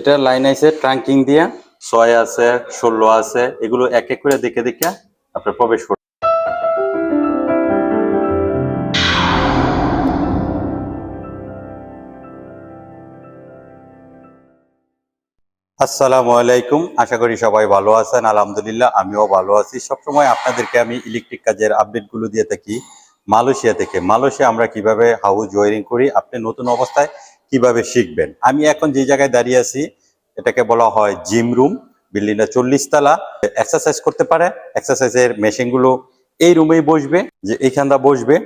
এটা লাইন আছে ট্রাঙ্কিং দিয়া। ছয় আছে, ষোলো আছে, এগুলো এক এক করে দেখে দেখে আপনার প্রবেশ করতে আসসালামু আলাইকুম, আশা করি সবাই ভালো আছেন, আলহামদুলিল্লাহ আমিও ভালো আছি। সবসময় আপনাদেরকে আমি ইলেকট্রিক কাজের আপডেটগুলো দিয়ে থাকি, মালয়েশিয়া থেকে। মালয়েশিয়া আমরা কীভাবে হাউস ওয়ারিং করি, আপনি নতুন অবস্থায় কীভাবে শিখবেন? আমি এখন যে জায়গায় দাঁড়িয়ে আছি, এটাকে বলা হয় জিম রুম বিল্ডিংটা চল্লিশ তলা। এক্সারসাইজ করতে পারে এক্সারসাইজের মেশিনগুলো এই রুমেই বসবে, যে এইখানটা বসবে।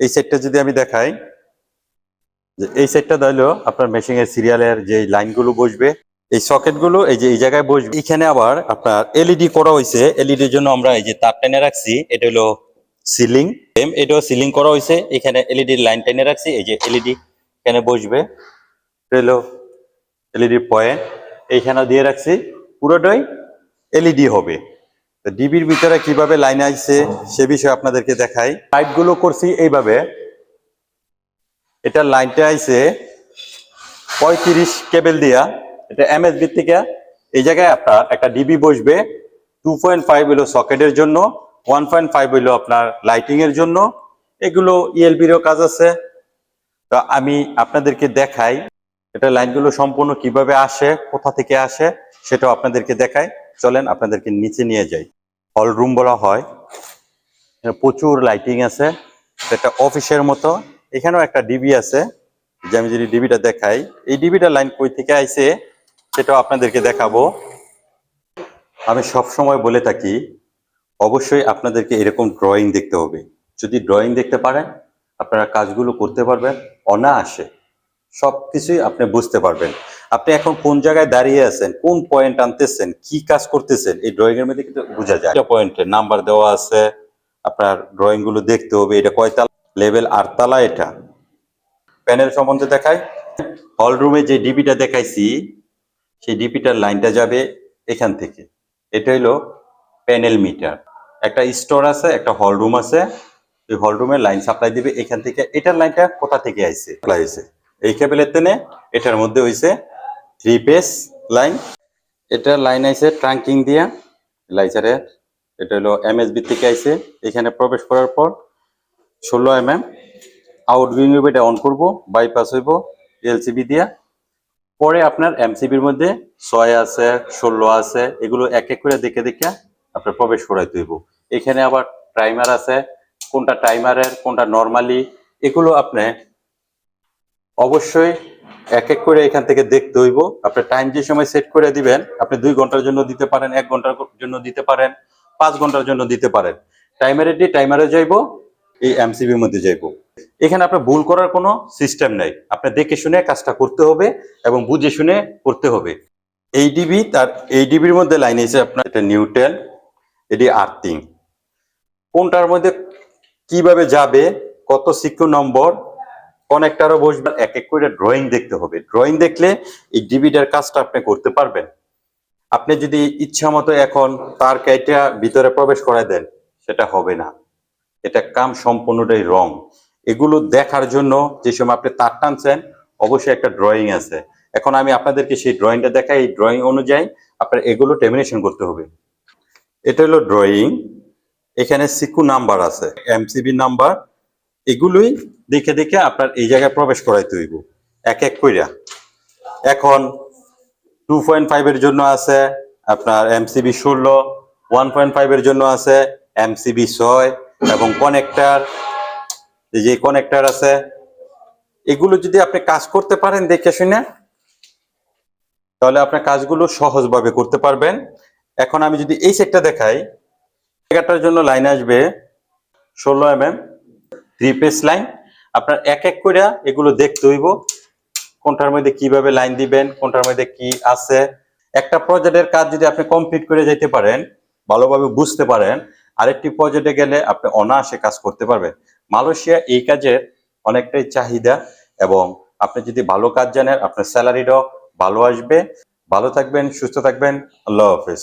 এই সেটটা যদি আমি দেখাই, যে এই সেটটা দিলেও আপনার মেশিনের সিরিয়ালের যে লাইনগুলো বসবে, এই সকেটগুলো এই যে, এই জায়গায় বসবে। এখানে আবার আপনার এলইডি করা হয়েছে এলইডির জন্য আমরা এই যে তার টেনে রাখছি, এটা হলো সিলিং এটাও সিলিং করা হয়েছে এখানে এলইডি লাইন টেনে রাখছি, এই যে এলইডি এখানে বসবে। এটা এলইডি পয়েন্ট। এইখানে দিয়ে রাখছি। পুরোটাই এলইডি হবে। তো ডিবির ভিতরে কীভাবে লাইন আসছে সে বিষয়ে আপনাদেরকে দেখাই। পাইপগুলো করছি এইভাবে। এটা লাইনটা আইছে পঁয়ত্রিশ কেবল দিয়া। এটা এমএসবি থেকে এই জায়গায় আপনার একটা ডিবি বসবে। টু পয়েন্ট ফাইভ হলো সকেটের জন্য, ওয়ান পয়েন্ট ফাইভ হলো আপনার লাইটিং এর জন্য। এগুলো E ইএলবিরও কাজ আছে। তো আমি আপনাদেরকে দেখাই এটা লাইনগুলো সম্পূর্ণ কীভাবে আসে, কোথা থেকে আসে, সেটাও আপনাদেরকে দেখাই। চলেন আপনাদেরকে নিচে নিয়ে যাই। হল রুম বলা হয়। প্রচুর লাইটিং আছে। এটা অফিসের মতো। এখানেও একটা ডিবি আছে, যে আমি যদি ডিবিটা দেখাই। এই ডিবিটা লাইন কই থেকে আইছে, সেটাও আপনাদেরকে দেখাবো। আমি সব সময় বলে থাকি, অবশ্যই আপনাদেরকে এরকম ড্রয়িং দেখতে হবে। যদি ড্রয়িং দেখতে পারেন আপনারা কাজগুলো করতে পারবেন, অনায়াসে সব কিছুই আপনি বুঝতে পারবেন। আপনি এখন কোন জায়গায় দাঁড়িয়ে আছেন, কোন পয়েন্ট আনতেছেন, কি কাজ করতেছেন, এই ড্রয়িং এর মধ্যে কিন্তু বোঝা যায়। পয়েন্টে নাম্বার দেওয়া আছে, আপনার ড্রয়িংগুলো দেখতে হবে, এটা কয়তালা লেভেল আটতলা এটা। প্যানেল সম্বন্ধে দেখাই। হল রুমে যে ডিপিটা দেখাইছি, সেই ডিপিটার লাইনটা যাবে এখান থেকে। এটা হলো প্যানেল মিটার একটা স্টোর আছে, একটা হল রুম আছে। এই হল রুমের লাইন সাপ্লাই দিবে, এখান থেকে এটার লাইনটা কোথা থেকে আইছে? সাপ্লাই হয়েছে। এই কেবলের তেনে এটার মধ্যে হইছে থ্রি পেস লাইন এটা লাইন আইছে ট্রাঙ্কিং দিয়া লাইচারের এটা হলো এমএসবি থেকে আইছে। এখানে প্রবেশ করার পর ষোলো এম এম আউটগোয়িং এটা অন করব বাইপাস হইব এলসিবি দিয়া। পরে আপনার এমসিবির মধ্যে ছয় আছে, ষোলো আছে, এগুলো এক এক করে দেখে দেখে আপনার প্রবেশ করাইতে হইব। এখানে আবার টাইমার আছে কোনটা টাইমারের কোনটা নর্মালি এগুলো আপনি অবশ্যই এক এক করে এখান থেকে দেখতে হইব। আপনার টাইম যে সময় সেট করে দিবেন, আপনি দুই ঘণ্টার জন্য দিতে পারেন, এক ঘণ্টার জন্য দিতে পারেন, পাঁচ ঘণ্টার জন্য দিতে পারেন। টাইমারের দিয়ে টাইমারে যাইব, এই এমসিবির মধ্যে যাইব। এখানে আপনার ভুল করার কোনো সিস্টেম নাই। আপনি দেখে শুনে কাজটা করতে হবে এবং বুঝে শুনে করতে হবে। এই ডিবি তার এই ডিবির মধ্যে লাইন এসে আপনার এটা নিউটেল এটি আর্থিং কোনটার মধ্যে কীভাবে যাবে, কত সিকিউ নম্বর কানেক্টারও বসবেন এক এক করে ড্রয়িং দেখতে হবে। ড্রয়িং দেখলে এই ডিবিটার কাজটা আপনি করতে পারবেন। আপনি যদি ইচ্ছা মতো এখন তার কাইটা ভিতরে প্রবেশ করাই দেন, সেটা হবে না। এটা কাম সম্পূর্ণটাই রং এগুলো দেখার জন্য যে সময় আপনি তার টানছেন, অবশ্যই একটা ড্রয়িং আছে। এখন আমি আপনাদেরকে সেই ড্রয়িংটা দেখাই। এই ড্রয়িং অনুযায়ী আপনার এগুলো টেমিনেশন করতে হবে। এটা হলো ড্রয়িং এখানে সিকু নাম্বার আছে, এমসিবি নাম্বার, এগুলোই দেখে দেখে আপনার এই জায়গায় প্রবেশ করাইতে হইব। এক এক কইরা। এখন টু পয়েন্ট ফাইভের জন্য আছে আপনার এমসিবি ষোলো ওয়ান পয়েন্ট ফাইভের জন্য আছে এমসিবি ছয় এবং কানেক্টার এই যে কানেক্টার আছে, এগুলো যদি আপনি কাজ করতে পারেন দেখে শুনে, তাহলে আপনার কাজগুলো সহজভাবে করতে পারবেন। এখন আমি যদি এই সেটটা দেখাই জায়গাটার জন্য লাইন আসবে ষোলো M M three phase line আপনার এক এক করে এগুলো দেখতে হইব, কোনটার মধ্যে কীভাবে লাইন দিবেন, কোনটার মধ্যে কি আছে। একটা প্রজেক্টের কাজ যদি আপনি কমপ্লিট করে যেতে পারেন, ভালোভাবে বুঝতে পারেন, আরেকটি প্রজেক্টে গেলে আপনি অনায়াসে কাজ করতে পারবেন। মালয়েশিয়া এই কাজের অনেকটাই চাহিদা এবং আপনি যদি ভালো কাজ জানেন, আপনার স্যালারিটাও ভালো আসবে। ভালো থাকবেন, সুস্থ থাকবেন। আল্লাহ হাফেজ।